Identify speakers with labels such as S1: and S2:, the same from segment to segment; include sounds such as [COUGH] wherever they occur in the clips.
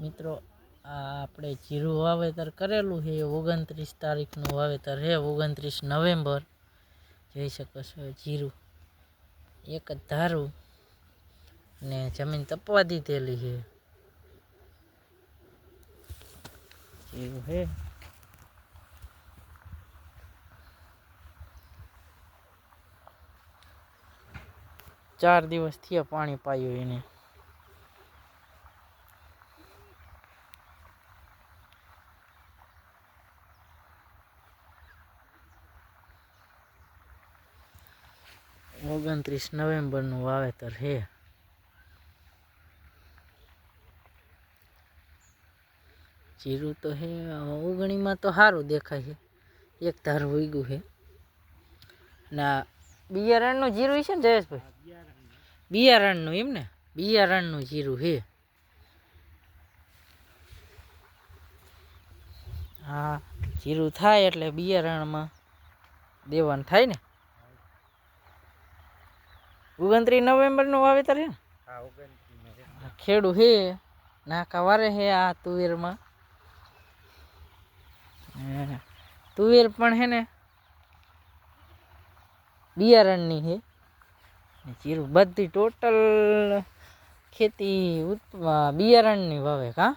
S1: મિત્રો, આ આપણે જીરું વાવેતર કરેલું છે ઓગણત્રીસ તારીખનું વાવેતર છે, ઓગણત્રીસ નવેમ્બર. જોઈ શકો છો, જીરું એક જ ધારું ને જમીન તપવા દીધેલી છે. જીરું છે. ચાર દિવસ પાણી પાયું એને. ઓગણત્રીસ નવેમ્બરનું વાવેતર છે. જીરું તો હે ઉગણીમાં તો સારું દેખાય છે. એક ધાર ઉગ્યું છે. ના બિયારણનું જીરું છે ને જયેશભાઈ? બિયારણનું એમ ને? બિયારણનું જીરું છે. હા, જીરું થાય એટલે બિયારણમાં દેવાનું થાય ને? ઓગણત્રીસ નવેમ્બરનું વાવેતર છે ને
S2: હા
S1: ખેડૂ નાકા વારે હે આ તુવેરમાં. તુવેર પણ હે ને બિયારણની હે જીરું બધી ટોટલ ખેતી બિયારણની વાવે કા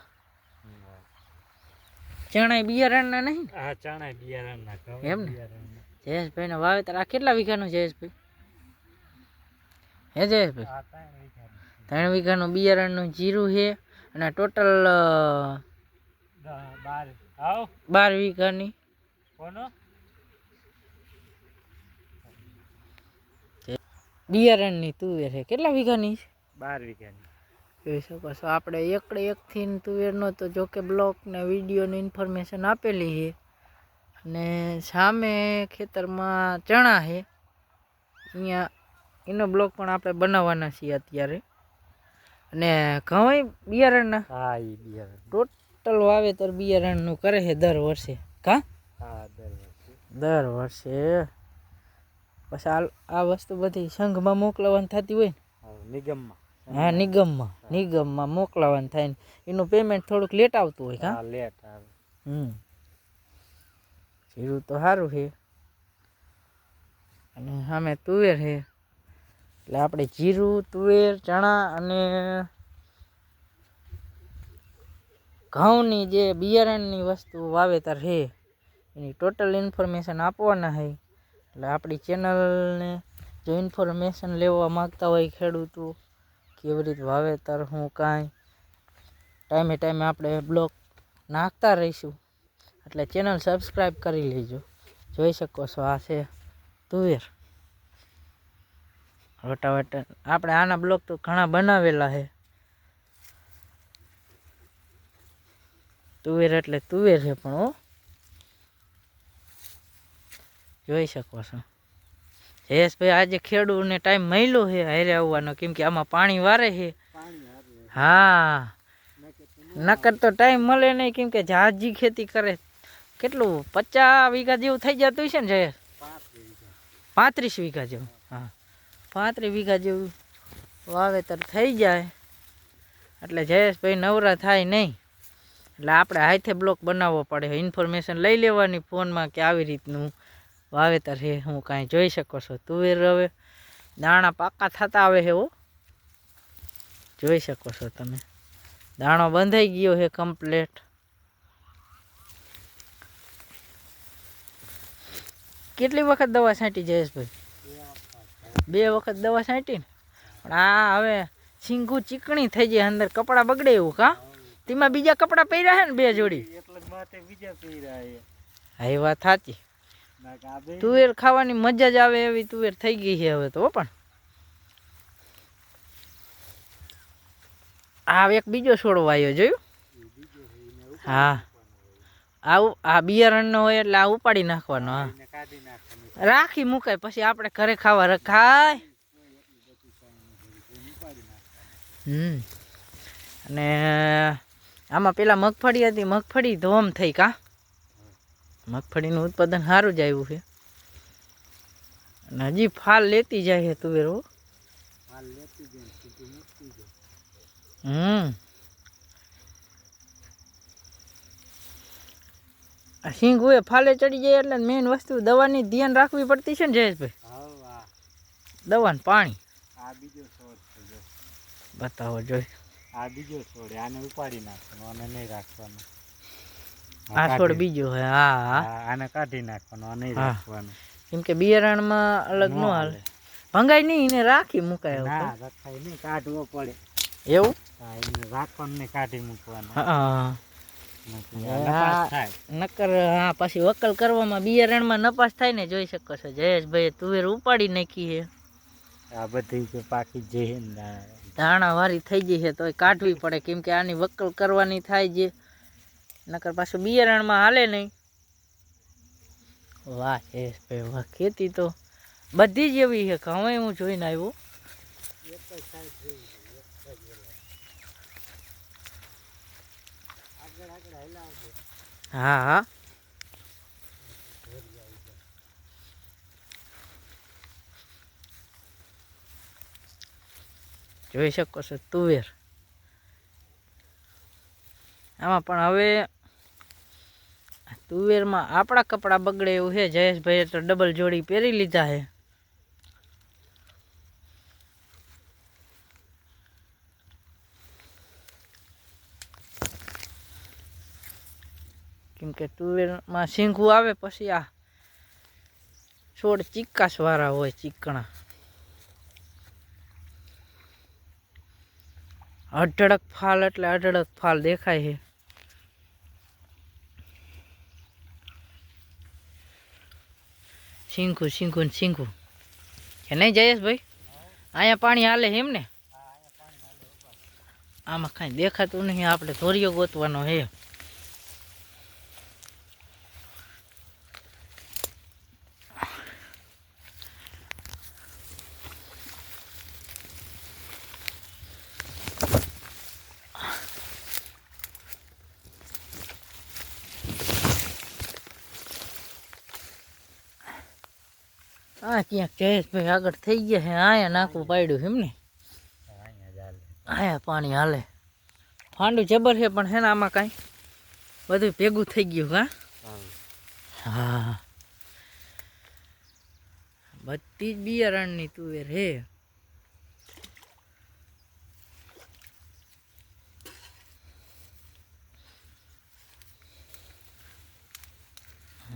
S1: ચણાય બિયારણના નહીં ને?
S2: હા ચણા બિયારણ ના ઘઉં
S1: એમ ને?
S2: જયેશભાઈ
S1: જયેશભાઈના વાવેતર આ કેટલા વીઘાનું જયેશભાઈ હે જયેશભાઈ
S2: ત્રણ વીઘાનું.
S1: બિયારણનું જીરું છે અને ટોટલ
S2: બાર.
S1: વીઘાની. બિયારણની તુવેર છે. કેટલા વીઘાની છે?
S2: બાર વીઘાની.
S1: જોઈ શકો છો આપણે એકડે એકથી તુવેરનો તો જો કે બ્લોક ને વિડીયોની ઇન્ફોર્મેશન આપેલી છે. અને સામે ખેતરમાં ચણા છે. અહીંયા એનો બ્લોક પણ આપણે બનાવવાના છીએ અત્યારે. અને ઘઉં બિયારણના.
S2: હા એ બિયારણ.
S1: ટોટલ વાવેતર બિયારણનું કરે છે દર વર્ષે. કા?
S2: હા દર વર્ષે.
S1: દર વર્ષે. પછી આ આ વસ્તુ બધી સંઘમાં મોકલાવાની થતી હોય ને?
S2: નિગમમાં.
S1: હા નિગમમાં. નિગમમાં મોકલાવાનું થાય ને. એનું પેમેન્ટ થોડુંક લેટ આવતું હોય હા
S2: લેટ આવે.
S1: હમ. જીરું તો સારું છે. અને સામે તુવેર છે. એટલે આપણે જીરું, તુવેર, ચણા અને ઘઉંની જે બિયારણની વસ્તુ વાવેતર છે, એની ટોટલ ઇન્ફોર્મેશન આપવાના છે. એટલે આપણી ચેનલને જો ઇન્ફોર્મેશન લેવા માગતા હોય ખેડૂતો, કેવી રીતે વાવેતર, હું કાંઈ, ટાઈમે ટાઈમે આપણે બ્લોગ નાખતા રહીશું. એટલે ચેનલ સબસ્ક્રાઈબ કરી લેજો. જોઈ શકો છો, આ છે તુવેર. રોટાવેટર આપણે આના બ્લોક તો ઘણા બનાવેલા છે તુવેર એટલે તુવેર છે પણ ઓ જોઈ શકો છો. જયેશભાઈ આજે ખેડૂતને ટાઈમ મળ્યો છે હારે આવવાનો કેમ કે આમાં પાણી વારે છે હા. નકર તો ટાઈમ મળે. નહીં કેમ કે જહાજી ખેતી કરે. કેટલું? પચાસ વીઘા જેવું થઈ જતું છે ને જયેશ? પાંત્રીસ વીઘા જેવું. હા. પાંત્રીસ વીઘા જેવું વાવેતર થઈ જાય. એટલે જયેશભાઈ નવરા થાય નહીં. એટલે આપણે હાથે બ્લોક બનાવવો પડે. ઇન્ફોર્મેશન લઈ લેવાની ફોનમાં કે આવી રીતનું વાવેતર છે. હું કાંઈ જોઈ શકો છો. તુવેર હવે દાણા પાકા થતા આવે છે હો. જોઈ શકો છો તમે. દાણો બંધાઈ ગયો છે કમ્પ્લેટ કેટલી વખત દવા છાંટી જયેશભાઈ? બે વખત દવા છાંટી ને. પણ આ હવે સિંગુ ચીકણી થઈ જાય અંદર કપડાં બગડે એવું કા તેમાં બીજા કપડાં પહેર્યા છે ને બે જોડી? હા એ વાત સાચી. તુવેર ખાવાની મજા જ આવે એવી તુવેર થઈ ગઈ છે હવે તો પણ. આ એક બીજો છોડો વાયો જોયું? હા. આવું આ બિયારણનો હોય એટલે આ ઉપાડી નાખવાનો હા. રાખી મુકાય પછી આપણે ઘરે ખાવા રખાય હમ. અને આમાં પેલા મગફળી હતી મગફળી ધોમ થઈ કા? મગફળીનું ઉત્પાદન સારું જ આવ્યું છે. અને હજી ફાલ લેતી જાય છે તુવેરો હમ. સિંગુએ ફાલે ચડી જાય એટલે મેઇન વસ્તુ દવાની ધ્યાન રાખવી પડતી છે ને જયેશભાઈ? દવા પાણી.
S2: આ બીજો છોડ છે
S1: બતાવો જોઈ.
S2: આ બીજો છોડ આને ઉપાડી નાખવાનો આને નહીં રાખવાનો.
S1: આ છોડ બીજો હે હા.
S2: આને કાઢી નાખવાનો આ નહીં રાખવાનો.
S1: કેમ કે બિયારણમાં અલગ
S2: નો
S1: હાલે. ભંગાઈ નહીં એને રાખી મુકાય
S2: ના રખાય નહીં કાઢવો પડે.
S1: એવું?
S2: હા એને રાખવાનું ને કાઢી મૂકવાનું.
S1: હા. નકર હા પાછી વકલ કરવામાં બિયારણમાં નપાસ થાય ને જોઈ શકો છો. જયેશભાઈ તુવેર ઉપાડી નાખી છે.
S2: આ બધી કે પાકી જઈ
S1: ધાણા વારી થઈ ગઈ છે તોય કાઢવી પડે કેમ કે આની વકલ કરવાની થાય છે. નકર પાછું બિયારણમાં હાલે નહીં. વાહ જયેશભાઈ વાહ. ખેતી તો બધી જ એવી છે હવે હું જોઈને આવ્યો. હા હા. જોઈ શકો છો, તુવેર. આમાં પણ હવે તુવેરમાં આપણા કપડાં બગડે એવું છે. જયેશભાઈએ તો ડબલ જોડી પહેરી લીધા છે. કેમ કે તુવેરમાં શીંગું આવે પછી આ છોડ ચીકાશ વાળા હોય ચીકણા. અઢળક ફાલ એટલે અઢળક ફાલ દેખાય છે. શીંખું શીંખું શીંખું કે નહીં જયેશભાઈ? અહીંયા પાણી હાલે એમ ને? આમાં કાંઈ દેખાતું નહીં આપણે ધોરિયો ગોતવાનો છે. હા ક્યાંક જયેશભાઈ આગળ થઈ ગયા છે અહીંયા નાખવું પાડ્યું એમ ને
S2: અહીંયા
S1: પાણી હાલે. ફાંડું જબર છે, પણ હે ને આમાં કાંઈ. બધું ભેગું થઈ ગયું, હા? હા. બધી જ બિયારણની તુવેર હે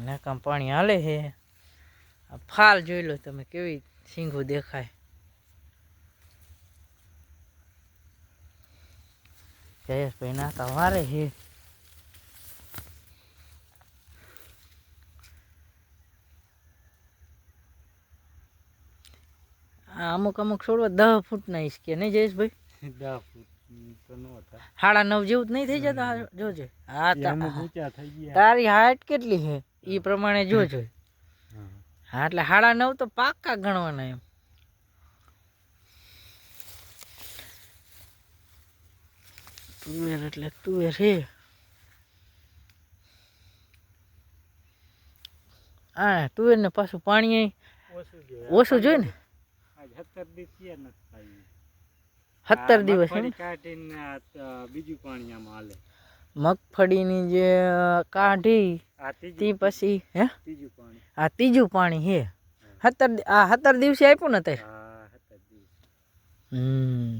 S1: નાકામ પાણી હાલે છે. આ ફાલ જોઈ લો તમે કેવી સિંગું દેખાય. જયેશભાઈ ના તમારે હે આ અમુક અમુક છોડવા દહ ફૂટ ફૂટના ઈસકે નહીં જયેશભાઈ? [LAUGHS]
S2: દસ ફૂટ નો.
S1: સાડા નવ જેવું જ નહીં થઈ જતા જોજો. હા તારી હાઈટ કેટલી છે? એ પ્રમાણે જોજો.
S2: હા.
S1: એટલે સાડા નવ તો પાક્કા ગણવાના એમ. તુવેર એટલે તુવેર હે. હા તુવેર ને પાછું પાણી
S2: ઓછું
S1: જોયું ને?
S2: સત્તર દિવસ બીજું પાણી આમાં હાલે.
S1: મગફળીની જે કાઢી તે પછી હે? આ ત્રીજું પાણી છે સત્તર આ સત્તર દિવસે આપ્યું ને તે?
S2: હા
S1: હમ.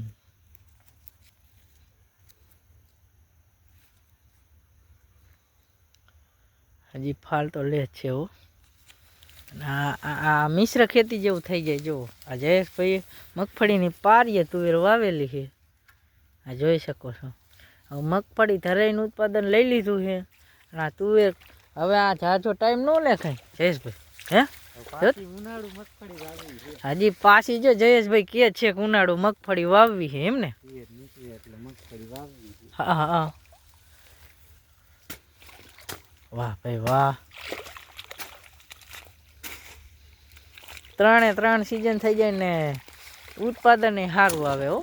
S1: હજી ફાલ તો લે છે એવો આ મિશ્ર ખેતી જેવું થઈ જાય જો આ જયેશભાઈ મગફળીની પારીએ તુવેર વાવેલી છે. આ જોઈ શકો છો. હવે મગફળી ધરાઈનું ઉત્પાદન લઈ લીધું છે. આ તુવેર હવે આ જાજો ટાઈમ ન લે કાંઈ જયેશભાઈ હે? હાજી પાછી જો જયેશભાઈ કે છે કે ઉનાળુ મગફળી વાવવી છે એમ ને
S2: પિયર નીકળે એટલે મગફળી વાવવી
S1: હા હા હા. વાહ ભાઈ વાહ. ત્રણે ત્રણ સિઝન થઈ જાય ને ઉત્પાદન સારું આવે હો.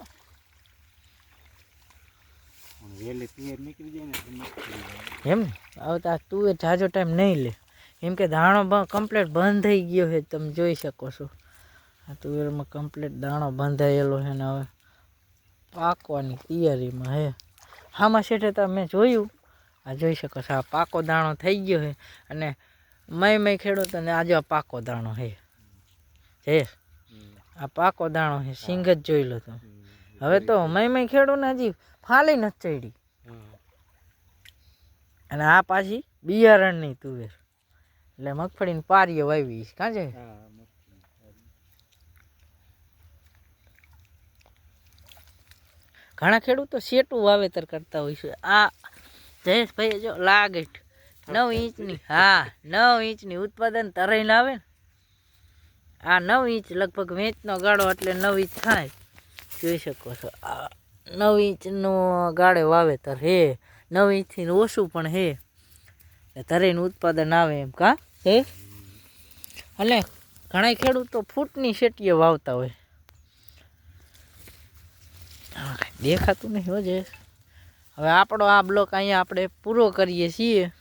S2: પણ પિયર નીકળી જાય ને.
S1: એમ ને? હવે તો તું એ જાજો ટાઈમ નહીં લે. એમ કે દાણો કમ્પ્લેટ બંધ થઈ ગયો છે તમે જોઈ શકો છો. આ તુવેરમાં કમ્પ્લેટ દાણો બંધાયેલો છે ને હવે પાકવાની તૈયારીમાં હે. હામાં શેઠે તો મેં જોયું. આ જોઈ શકો છો આ પાકો દાણો થઈ ગયો છે અને મય મય ખેડૂતોને આજે આ પાકો દાણો છે. છે? આ પાકો દાણો છે સિંગ જ જોઈ લો તો હવે તો મય મય ખેડૂતને હજી ફાલી નથી ચડી. અને આ પાછી બિયારણની તુવેર. એટલે મગફળીની પારીએ વાવી કાં છે? ઘણા ખેડૂતો શેટું વાવેતર કરતા હોય છે. આ જયેશભાઈ જો લાગેટ નવ ઇંચની હા નવ ઇંચની ઉત્પાદન તરાઈને આવે ને. આ નવ ઇંચ લગભગ વેચનો ગાળો એટલે નવ ઇંચ થાય. જોઈ શકો છો. આ નવ ઇંચનો ગાળે વાવેતર હે નવ ઇંચથી ઓછું પણ હે. એટલે ઉત્પાદન આવે એમ કા? હે? અને ઘણા ખેડૂતો ફૂટની શેટીએ વાવતા હોય. દેખાતું નહીં હોજે હવે આપણો આ બ્લોક અહીંયા આપણે પૂરો કરીએ છીએ.